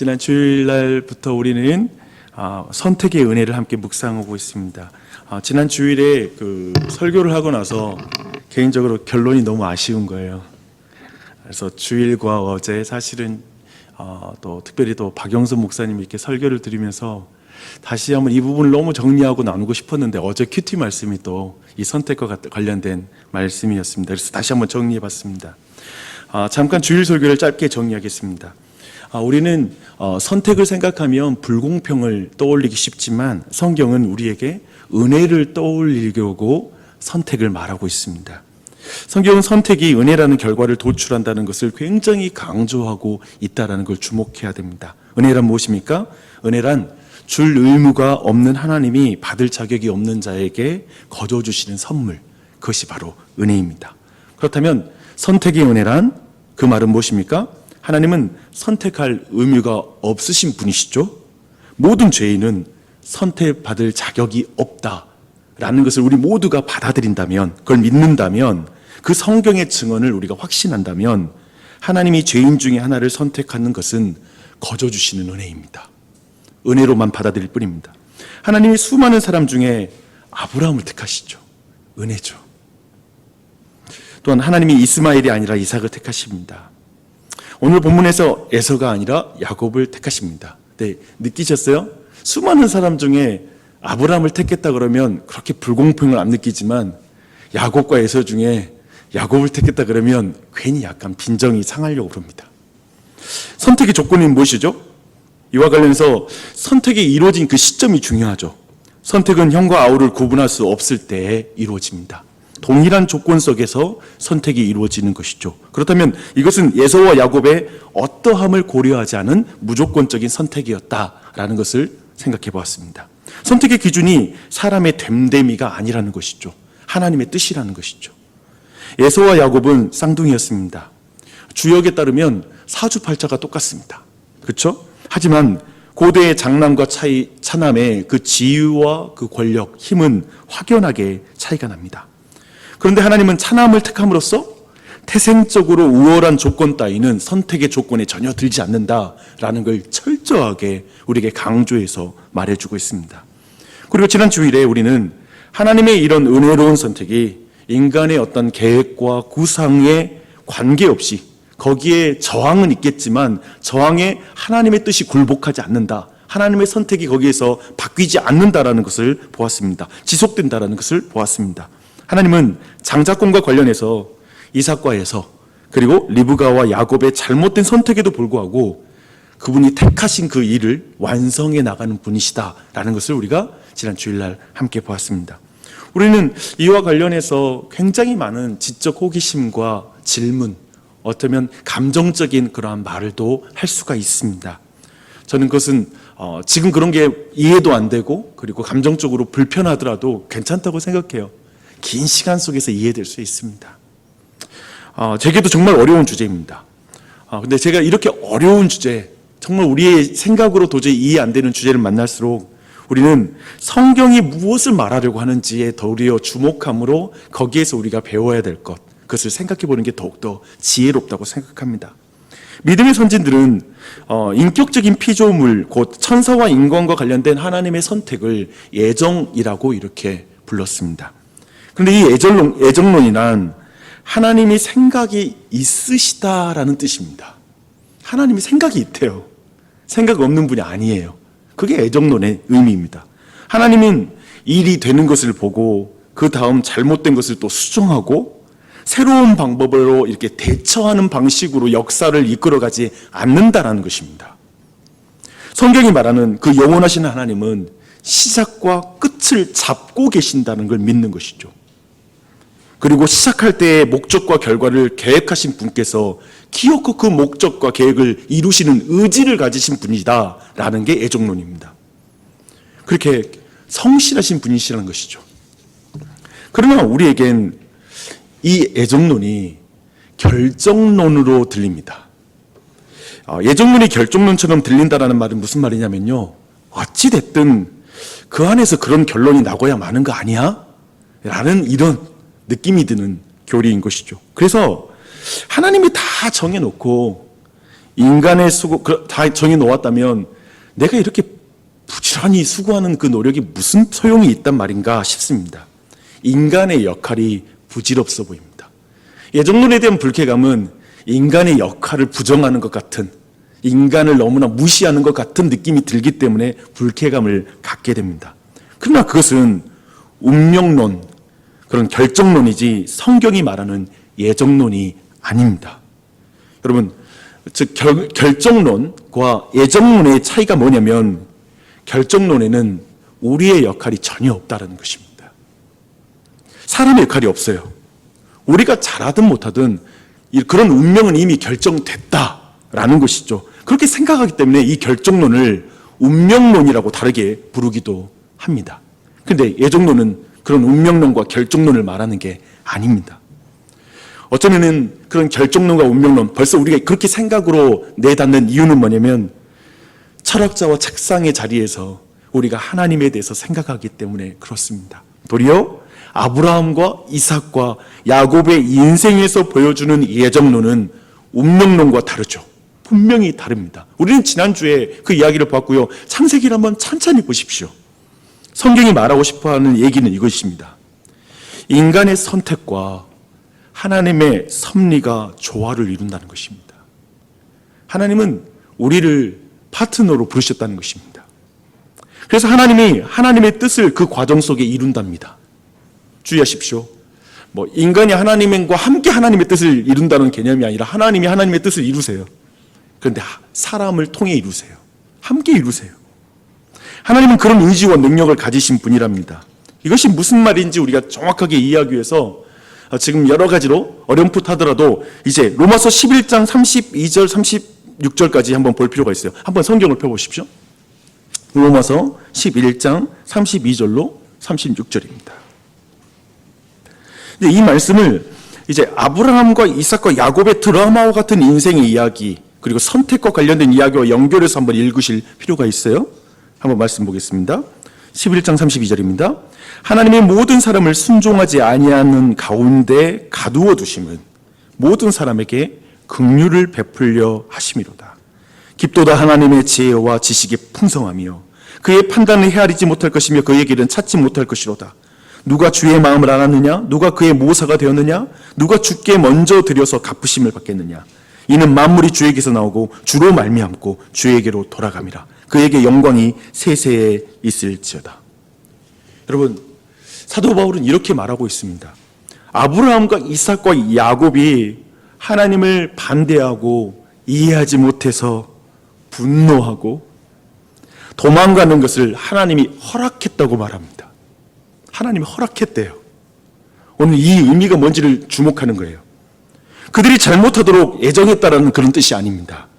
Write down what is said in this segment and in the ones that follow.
지난 주일 날부터 우리는 아, 선택의 은혜를 함께 묵상하고 있습니다. 아, 지난 주일에 그 설교를 하고 나서 개인적으로 결론이 너무 아쉬운 거예요. 그래서 주일과 어제 사실은 어, 또 특별히 또 박영선 목사님이 이렇게 설교를 드리면서 다시 한번 이 부분을 너무 정리하고 나누고 싶었는데 어제 큐티 말씀이 또 이 선택과 같- 관련된 말씀이었습니다. 그래서 다시 한번 정리해 봤습니다. 아, 잠깐 주일 설교를 짧게 정리하겠습니다. 아, 우리는 어, 선택을 생각하면 불공평을 떠올리기 쉽지만 성경은 우리에게 은혜를 떠올리려고 선택을 말하고 있습니다. 성경은 선택이 은혜라는 결과를 도출한다는 것을 굉장히 강조하고 있다는 걸 주목해야 됩니다. 은혜란 무엇입니까? 은혜란 줄 의무가 없는 하나님이 받을 자격이 없는 자에게 거저 주시는 선물. 그것이 바로 은혜입니다. 그렇다면 선택의 은혜란 그 말은 무엇입니까? 하나님은 선택할 의무가 없으신 분이시죠? 모든 죄인은 선택받을 자격이 없다라는 것을 우리 모두가 받아들인다면, 그걸 믿는다면, 그 성경의 증언을 우리가 확신한다면, 하나님이 죄인 중에 하나를 선택하는 것은 거저 주시는 은혜입니다. 은혜로만 받아들일 뿐입니다. 하나님이 수많은 사람 중에 아브라함을 택하시죠. 은혜죠. 또한 하나님이 이스마엘이 아니라 이삭을 택하십니다. 오늘 본문에서 에서가 아니라 야곱을 택하십니다. 네, 느끼셨어요? 수많은 사람 중에 아브라함을 택했다 그러면 그렇게 불공평을 안 느끼지만 야곱과 에서 중에 야곱을 택했다 그러면 괜히 약간 빈정이 상하려고 그럽니다. 선택의 조건이 무엇이죠? 이와 관련해서 선택이 이루어진 그 시점이 중요하죠. 선택은 형과 아우를 구분할 수 없을 때에 이루어집니다. 동일한 조건 속에서 선택이 이루어지는 것이죠. 그렇다면 이것은 예서와 야곱의 어떠함을 고려하지 않은 무조건적인 선택이었다라는 것을 생각해 보았습니다. 선택의 기준이 사람의 됨됨이가 아니라는 것이죠. 하나님의 뜻이라는 것이죠. 예서와 야곱은 쌍둥이였습니다. 주역에 따르면 사주팔자가 똑같습니다. 그렇죠? 하지만 고대의 장남과 차이, 차남의 그 지위와 그 권력, 힘은 확연하게 차이가 납니다. 그런데 하나님은 차남을 택함으로써 태생적으로 우월한 조건 따위는 선택의 조건에 전혀 들지 않는다라는 걸 철저하게 우리에게 강조해서 말해주고 있습니다. 그리고 지난 주일에 우리는 하나님의 이런 은혜로운 선택이 인간의 어떤 계획과 구상에 관계없이 거기에 저항은 있겠지만 저항에 하나님의 뜻이 굴복하지 않는다. 하나님의 선택이 거기에서 바뀌지 않는다라는 것을 보았습니다. 지속된다라는 것을 보았습니다. 하나님은 장자권과 관련해서 이삭과 에서 그리고 리브가와 야곱의 잘못된 선택에도 불구하고 그분이 택하신 그 일을 완성해 나가는 분이시다라는 것을 우리가 지난 주일날 함께 보았습니다. 우리는 이와 관련해서 굉장히 많은 지적 호기심과 질문, 어쩌면 감정적인 그러한 말을도 할 수가 있습니다. 저는 그것은 어, 지금 그런 게 이해도 안 되고 그리고 감정적으로 불편하더라도 괜찮다고 생각해요. 긴 시간 속에서 이해될 수 있습니다. 어, 제게도 정말 어려운 주제입니다. 어, 근데 제가 이렇게 어려운 주제, 정말 우리의 생각으로 도저히 이해 안 되는 주제를 만날수록 우리는 성경이 무엇을 말하려고 하는지에 더욱더 주목함으로 거기에서 우리가 배워야 될 것, 그것을 생각해 보는 게 더욱더 지혜롭다고 생각합니다. 믿음의 선진들은 어, 인격적인 피조물, 곧 천사와 인간과 관련된 하나님의 선택을 예정이라고 이렇게 불렀습니다. 그런데 이 예정론, 예정론이란 하나님이 생각이 있으시다라는 뜻입니다. 하나님이 생각이 있대요. 생각 없는 분이 아니에요. 그게 애정론의 의미입니다. 하나님은 일이 되는 것을 보고 그 다음 잘못된 것을 또 수정하고 새로운 방법으로 이렇게 대처하는 방식으로 역사를 이끌어가지 않는다라는 것입니다. 성경이 말하는 그 영원하신 하나님은 시작과 끝을 잡고 계신다는 걸 믿는 것이죠. 그리고 시작할 때의 목적과 결과를 계획하신 분께서 기어코 그 목적과 계획을 이루시는 의지를 가지신 분이다라는 게 애정론입니다. 그렇게 성실하신 분이시라는 것이죠. 그러나 우리에겐 이 애정론이 결정론으로 들립니다. 아, 예정론이 결정론처럼 들린다라는 말은 무슨 말이냐면요. 어찌됐든 그 안에서 그런 결론이 나고야 마는 거 아니야? 라는 이런 느낌이 드는 교리인 것이죠. 그래서 하나님이 다 정해놓고 인간의 수고 그- 다 정해 놓았다면 내가 이렇게 부지런히 수고하는 그 노력이 무슨 소용이 있단 말인가 싶습니다. 인간의 역할이 부질없어 보입니다. 예정론에 대한 불쾌감은 인간의 역할을 부정하는 것 같은 인간을 너무나 무시하는 것 같은 느낌이 들기 때문에 불쾌감을 갖게 됩니다. 그러나 그것은 운명론, 그런 결정론이지 성경이 말하는 예정론이 아닙니다. 여러분, 즉 결, 결정론과 예정론의 차이가 뭐냐면 결정론에는 우리의 역할이 전혀 없다는 것입니다. 사람의 역할이 없어요. 우리가 잘하든 못하든 이- 그런 운명은 이미 결정됐다라는 것이죠. 그렇게 생각하기 때문에 이 결정론을 운명론이라고 다르게 부르기도 합니다. 근데 예정론은 그런 운명론과 결정론을 말하는 게 아닙니다. 어쩌면은 그런 결정론과 운명론 벌써 우리가 그렇게 생각으로 내닫는 이유는 뭐냐면 철학자와 책상의 자리에서 우리가 하나님에 대해서 생각하기 때문에 그렇습니다. 도리어 아브라함과 이삭과 야곱의 인생에서 보여주는 예정론은 운명론과 다르죠. 분명히 다릅니다. 우리는 지난주에 그 이야기를 봤고요. 창세기를 한번 찬찬히 보십시오. 성경이 말하고 싶어 하는 얘기는 이것입니다. 인간의 선택과 하나님의 섭리가 조화를 이룬다는 것입니다. 하나님은 우리를 파트너로 부르셨다는 것입니다. 그래서 하나님이 하나님의 뜻을 그 과정 속에 이룬답니다. 주의하십시오. 뭐 인간이 하나님과 함께 하나님의 뜻을 이룬다는 개념이 아니라 하나님이 하나님의 뜻을 이루세요. 그런데 사람을 통해 이루세요. 함께 이루세요. 하나님은 그런 의지와 능력을 가지신 분이랍니다. 이것이 무슨 말인지 우리가 정확하게 이해하기 위해서 어, 지금 여러 가지로 어렴풋하더라도 이제 로마서 11장 32절 36절까지 한번 볼 필요가 있어요. 한번 성경을 펴보십시오. 로마서 11장 32절로 36절입니다. 이 말씀을 이제 아브라함과 이삭과 야곱의 드라마와 같은 인생의 이야기 그리고 선택과 관련된 이야기와 연결해서 한번 읽으실 필요가 있어요. 한번 말씀 보겠습니다. 11장 32절입니다. 하나님의 모든 사람을 순종하지 아니하는 가운데 가두어 두심은 모든 사람에게 긍휼을 베풀려 하심이로다. 깊도다 하나님의 지혜와 지식이 풍성하며 그의 판단을 헤아리지 못할 것이며 그의 길은 찾지 못할 것이로다. 누가 주의 마음을 알았느냐? 누가 그의 모사가 되었느냐? 누가 주께 먼저 드려서 갚으심을 받겠느냐? 이는 만물이 주에게서 나오고 주로 말미암고 주에게로 돌아감이라. 그에게 영광이 세세에 있을지어다. 여러분 사도 바울은 이렇게 말하고 있습니다. 아브라함과 이삭과 야곱이 하나님을 반대하고 이해하지 못해서 분노하고 도망가는 것을 하나님이 허락했다고 말합니다. 하나님이 허락했대요. 오늘 이 의미가 뭔지를 주목하는 거예요. 그들이 잘못하도록 예정했다라는 그런 뜻이 아닙니다.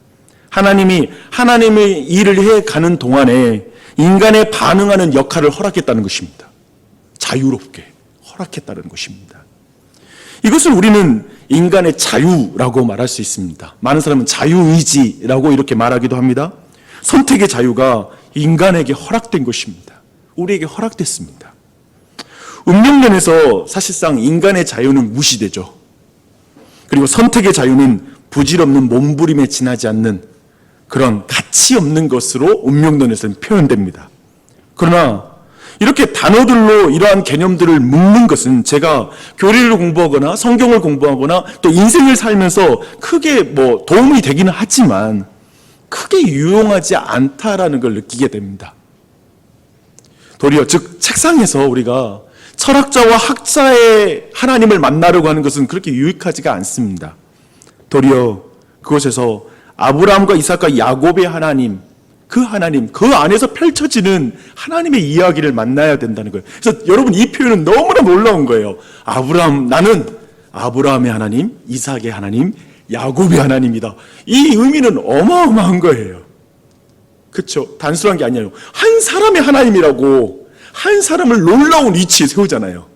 하나님이 하나님의 일을 해 가는 동안에 인간의 반응하는 역할을 허락했다는 것입니다. 자유롭게 허락했다는 것입니다. 이것을 우리는 인간의 자유라고 말할 수 있습니다. 많은 사람은 자유의지라고 이렇게 말하기도 합니다. 선택의 자유가 인간에게 허락된 것입니다. 우리에게 허락됐습니다. 운명론에서 사실상 인간의 자유는 무시되죠. 그리고 선택의 자유는 부질없는 몸부림에 지나지 않는 그런 가치 없는 것으로 운명론에서는 표현됩니다. 그러나 이렇게 단어들로 이러한 개념들을 묶는 것은 제가 교리를 공부하거나 성경을 공부하거나 또 인생을 살면서 크게 뭐 도움이 되기는 하지만 크게 유용하지 않다라는 걸 느끼게 됩니다. 도리어 즉 책상에서 우리가 철학자와 학자의 하나님을 만나려고 하는 것은 그렇게 유익하지가 않습니다. 도리어 그곳에서 아브라함과 이삭과 야곱의 하나님, 그 하나님, 그 안에서 펼쳐지는 하나님의 이야기를 만나야 된다는 거예요. 그래서 여러분 이 표현은 너무나 놀라운 거예요. 아브라함, 나는 아브라함의 하나님, 이삭의 하나님, 야곱의 하나님이다. 이 의미는 어마어마한 거예요. 그렇죠? 단순한 게 아니에요. 한 사람의 하나님이라고 한 사람을 놀라운 위치에 세우잖아요.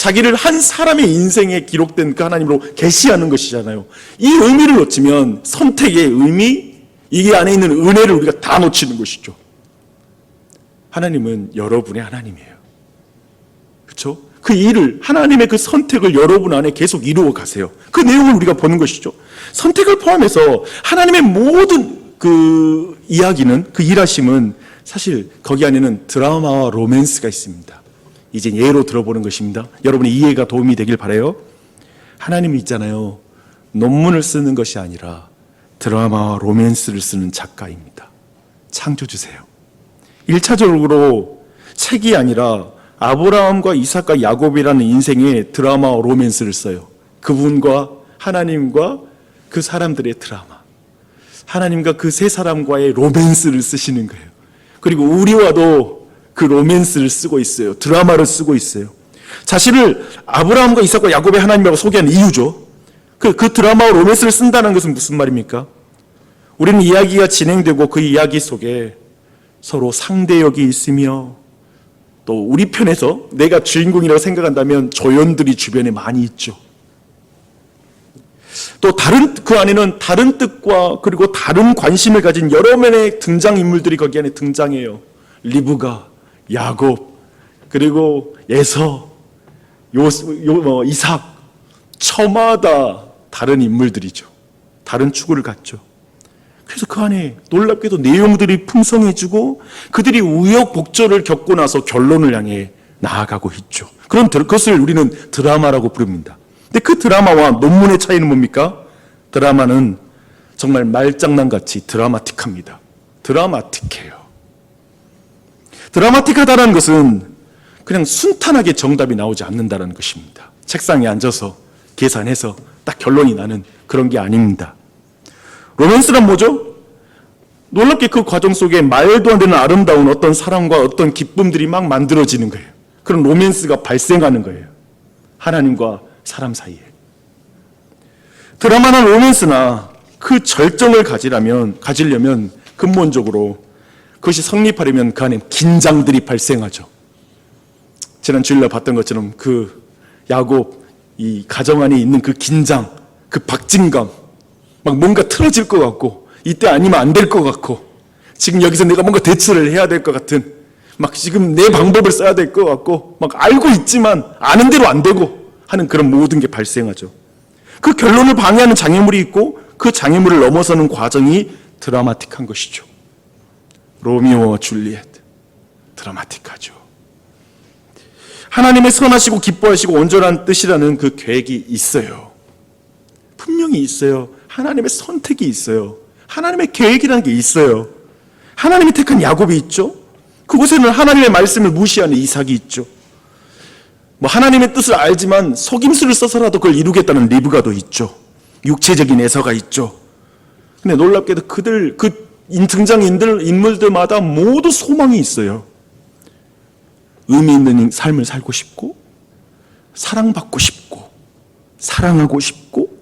자기를 한 사람의 인생에 기록된 그 하나님으로 계시하는 것이잖아요. 이 의미를 놓치면 선택의 의미, 이게 안에 있는 은혜를 우리가 다 놓치는 것이죠. 하나님은 여러분의 하나님이에요. 그렇죠? 그그 일을 하나님의 그 선택을 여러분 안에 계속 이루어 가세요. 그 내용을 우리가 보는 것이죠. 선택을 포함해서 하나님의 모든 그 이야기는 그 일하심은 사실 거기 안에는 드라마와 로맨스가 있습니다. 이제 예로 들어보는 것입니다. 여러분의 이해가 도움이 되길 바래요. 하나님이 있잖아요. 논문을 쓰는 것이 아니라 드라마와 로맨스를 쓰는 작가입니다. 창조 주세요. 1차적으로 책이 아니라 아브라함과 이삭과 야곱이라는 인생의 드라마와 로맨스를 써요. 그분과 하나님과 그 사람들의 드라마. 하나님과 그 세 사람과의 로맨스를 쓰시는 거예요. 그리고 우리와도 그 로맨스를 쓰고 있어요. 드라마를 쓰고 있어요. 자신을 아브라함과 이삭과 야곱의 하나님이라고 소개하는 이유죠. 그, 그 드라마와 로맨스를 쓴다는 것은 무슨 말입니까? 우리는 이야기가 진행되고 그 이야기 속에 서로 상대역이 있으며 또 우리 편에서 내가 주인공이라고 생각한다면 조연들이 주변에 많이 있죠. 또 다른 그 안에는 다른 뜻과 그리고 다른 관심을 가진 여러 명의 등장 인물들이 거기 안에 등장해요. 리브가, 야곱, 그리고 에서, 요, 요 뭐, 이삭, 처마다 다른 인물들이죠. 다른 추구를 갖죠. 그래서 그 안에 놀랍게도 내용들이 풍성해지고 그들이 우여곡절을 겪고 나서 결론을 향해 나아가고 있죠. 드- 그것을 우리는 드라마라고 부릅니다. 근데 그 드라마와 논문의 차이는 뭡니까? 드라마는 정말 말장난같이 드라마틱합니다. 드라마틱해요. 드라마틱하다는 것은 그냥 순탄하게 정답이 나오지 않는다는 것입니다. 책상에 앉아서 계산해서 딱 결론이 나는 그런 게 아닙니다. 로맨스란 뭐죠? 놀랍게 그 과정 속에 말도 안 되는 아름다운 어떤 사랑과 어떤 기쁨들이 막 만들어지는 거예요. 그런 로맨스가 발생하는 거예요. 하나님과 사람 사이에. 드라마나 로맨스나 그 절정을 가지려면, 가지려면 근본적으로 그것이 성립하려면 그 안에 긴장들이 발생하죠. 지난 주일날 봤던 것처럼 그 야곱 이 가정 안에 있는 그 긴장, 그 박진감, 막 뭔가 틀어질 것 같고 이때 아니면 안 될 것 같고 지금 여기서 내가 뭔가 대처를 해야 될 것 같은 막 지금 내 방법을 써야 될 것 같고 막 알고 있지만 아는 대로 안 되고 하는 그런 모든 게 발생하죠. 그 결론을 방해하는 장애물이 있고 그 장애물을 넘어서는 과정이 드라마틱한 것이죠. 로미오와 줄리엣 드라마틱하죠. 하나님의 선하시고 기뻐하시고 온전한 뜻이라는 그 계획이 있어요. 분명히 있어요. 하나님의 선택이 있어요. 하나님의 계획이라는 게 있어요. 하나님이 택한 야곱이 있죠. 그곳에는 하나님의 말씀을 무시하는 이삭이 있죠. 뭐 하나님의 뜻을 알지만 속임수를 써서라도 그걸 이루겠다는 리브가도 있죠. 육체적인 애서가 있죠. 근데 놀랍게도 그들 그 인- 등장 인들 인물들마다 모두 소망이 있어요. 의미 있는 삶을 살고 싶고 사랑받고 싶고 사랑하고 싶고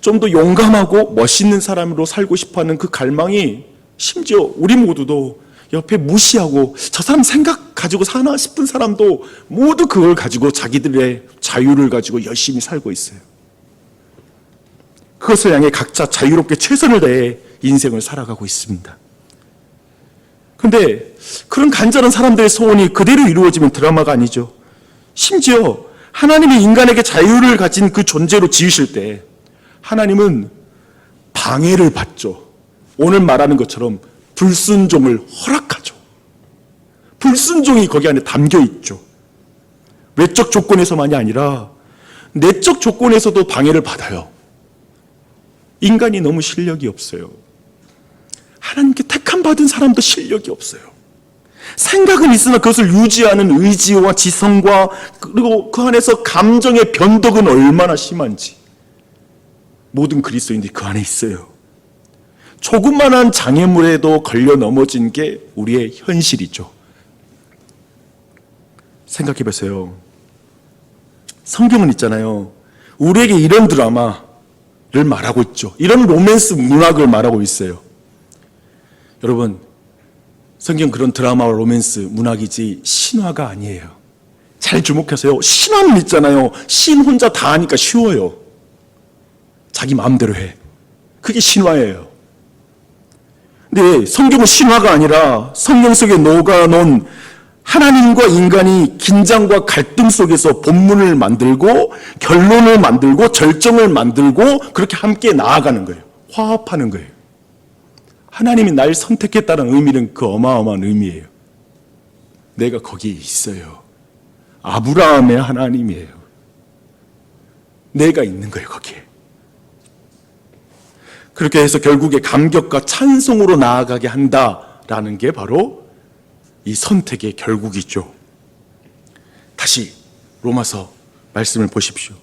좀 더 용감하고 멋있는 사람으로 살고 싶어 하는 그 갈망이 심지어 우리 모두도 옆에 무시하고 저 사람 생각 가지고 사나 싶은 사람도 모두 그걸 가지고 자기들의 자유를 가지고 열심히 살고 있어요. 그것을 향해 각자 자유롭게 최선을 다해 인생을 살아가고 있습니다. 근데 그런 간절한 사람들의 소원이 그대로 이루어지면 드라마가 아니죠. 심지어 하나님이 인간에게 자유를 가진 그 존재로 지으실 때 하나님은 방해를 받죠. 오늘 말하는 것처럼 불순종을 허락하죠. 불순종이 거기 안에 담겨 있죠. 외적 조건에서만이 아니라 내적 조건에서도 방해를 받아요. 인간이 너무 실력이 없어요. 하나님께 택함 받은 사람도 실력이 없어요. 생각은 있으나 그것을 유지하는 의지와 지성과 그리고 그 안에서 감정의 변덕은 얼마나 심한지 모든 그리스도인들이 그 안에 있어요. 조그만한 장애물에도 걸려 넘어진 게 우리의 현실이죠. 생각해 보세요. 성경은 있잖아요. 우리에게 이런 드라마를 말하고 있죠. 이런 로맨스 문학을 말하고 있어요. 여러분, 성경 그런 드라마와 로맨스 문학이지 신화가 아니에요. 잘 주목하세요. 신화는 있잖아요. 신 혼자 다 하니까 쉬워요. 자기 마음대로 해. 그게 신화예요. 근데 성경은 신화가 아니라 성경 속에 녹아놓은 하나님과 인간이 긴장과 갈등 속에서 본문을 만들고 결론을 만들고 절정을 만들고 그렇게 함께 나아가는 거예요. 화합하는 거예요. 하나님이 날 선택했다는 의미는 그 어마어마한 의미예요. 내가 거기에 있어요. 아브라함의 하나님이에요. 내가 있는 거예요, 거기에. 그렇게 해서 결국에 감격과 찬송으로 나아가게 한다라는 게 바로 이 선택의 결국이죠. 다시 로마서 말씀을 보십시오.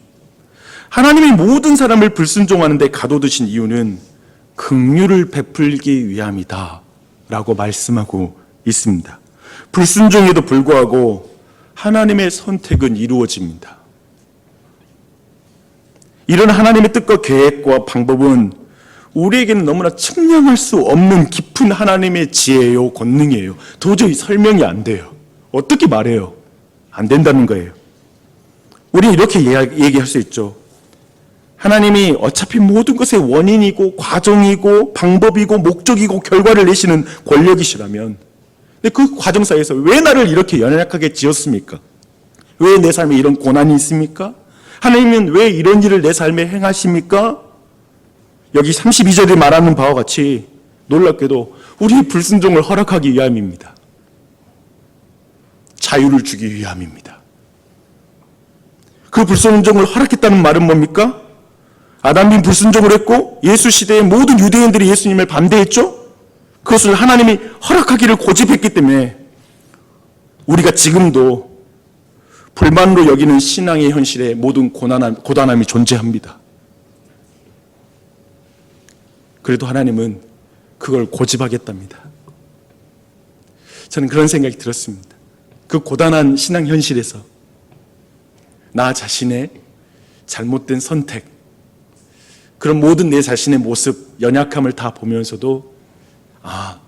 하나님이 모든 사람을 불순종하는데 가둬두신 이유는 긍휼을 베풀기 위함이다라고 말씀하고 있습니다. 불순종에도 불구하고 하나님의 선택은 이루어집니다. 이런 하나님의 뜻과 계획과 방법은 우리에게는 너무나 측량할 수 없는 깊은 하나님의 지혜요, 권능이에요. 도저히 설명이 안 돼요. 어떻게 말해요? 안 된다는 거예요. 우리 이렇게 얘기할 수 있죠. 하나님이 어차피 모든 것의 원인이고 과정이고 방법이고 목적이고 결과를 내시는 권력이시라면 근데 그 과정 사이에서 왜 나를 이렇게 연약하게 지었습니까? 왜 내 삶에 이런 고난이 있습니까? 하나님은 왜 이런 일을 내 삶에 행하십니까? 여기 32절에 말하는 바와 같이 놀랍게도 우리의 불순종을 허락하기 위함입니다. 자유를 주기 위함입니다. 그 불순종을 허락했다는 말은 뭡니까? 아담이 불순종을 했고 예수 시대의 모든 유대인들이 예수님을 반대했죠? 그것을 하나님이 허락하기를 고집했기 때문에 우리가 지금도 불만으로 여기는 신앙의 현실에 모든 고난함, 고단함이 존재합니다. 그래도 하나님은 그걸 고집하겠답니다. 저는 그런 생각이 들었습니다. 그 고단한 신앙 현실에서 나 자신의 잘못된 선택, 그런 모든 내 자신의 모습, 연약함을 다 보면서도 아,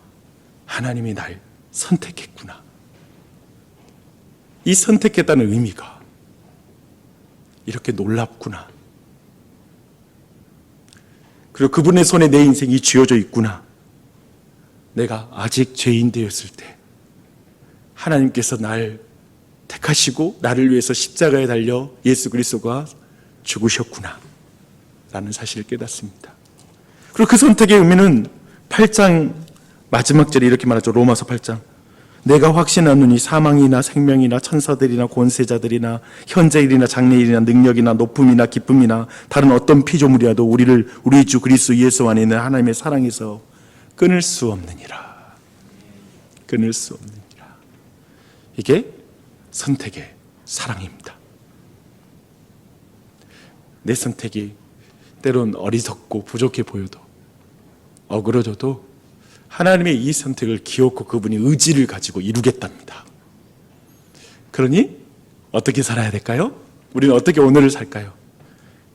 하나님이 날 선택했구나. 이 선택했다는 의미가 이렇게 놀랍구나. 그리고 그분의 손에 내 인생이 쥐어져 있구나. 내가 아직 죄인 되었을 때 하나님께서 날 택하시고 나를 위해서 십자가에 달려 예수 그리스도가 죽으셨구나. 라는 사실을 깨닫습니다. 그리고 그 선택의 의미는 8장 마지막 절에 이렇게 말하죠. 로마서 8장. 내가 확신하노니 사망이나 생명이나 천사들이나 권세자들이나 현재일이나 장래일이나 능력이나 높음이나 기쁨이나 다른 어떤 피조물이라도 우리를 우리 주 그리스도 예수 안에 있는 하나님의 사랑에서 끊을 수 없느니라. 끊을 수 없느니라. 이게 선택의 사랑입니다. 내 선택이 때론 어리석고 부족해 보여도 어그러져도 하나님의 이 선택을 기억고 그분이 의지를 가지고 이루겠답니다. 그러니 어떻게 살아야 될까요? 우리는 어떻게 오늘을 살까요?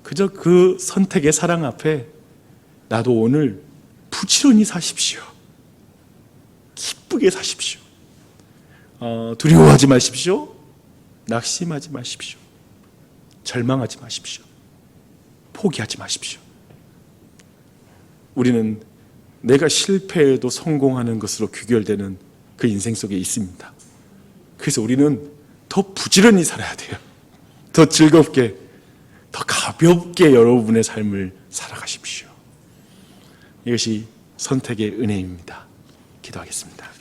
그저 그 선택의 사랑 앞에 나도 오늘 부지런히 사십시오. 기쁘게 사십시오. 어, 두려워하지 마십시오. 낙심하지 마십시오. 절망하지 마십시오. 포기하지 마십시오. 우리는 내가 실패해도 성공하는 것으로 귀결되는 그 인생 속에 있습니다. 그래서 우리는 더 부지런히 살아야 돼요. 더 즐겁게, 더 가볍게 여러분의 삶을 살아가십시오. 이것이 선택의 은혜입니다. 기도하겠습니다.